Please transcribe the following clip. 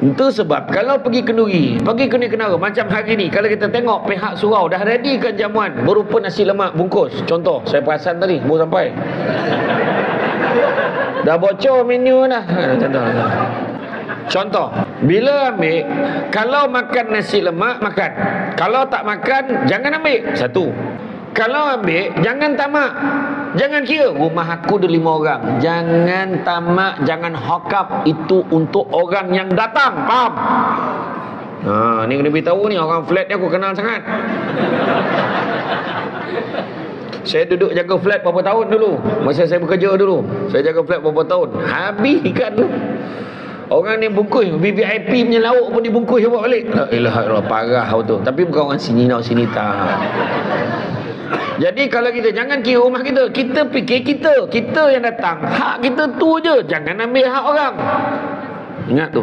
Itu sebab kalau pergi kenduri, pergi kenduri kenara macam hari ni kalau kita tengok pihak surau dah readykan jamuan berupa nasi lemak bungkus. Contoh, saya perasan tadi baru sampai. Dah bocor menu dah. Ha, Contoh. Contoh, bila ambil, kalau makan nasi lemak, makan. Kalau tak makan, jangan ambil. Satu. Kalau ambil, jangan tamak. Jangan kira, rumah aku ada lima orang. Jangan tamak, jangan hokap. Itu untuk orang yang datang. Faham? Ha, ni kena beritahu ni, orang flat ni aku kenal sangat. Saya duduk jaga flat berapa tahun dulu. Masa saya bekerja dulu. Saya jaga flat berapa tahun. Habis kan tu. Orang ni bungkus VVIP punya lauk pun dibungkus bawa balik. La ilaha illallah parah tu. Tapi bukan orang sini nak sini tak. Jadi kalau kita jangan kira rumah kita, kita fikir kita, kita yang datang. Hak kita tu je. Jangan ambil hak orang. Ingat tu.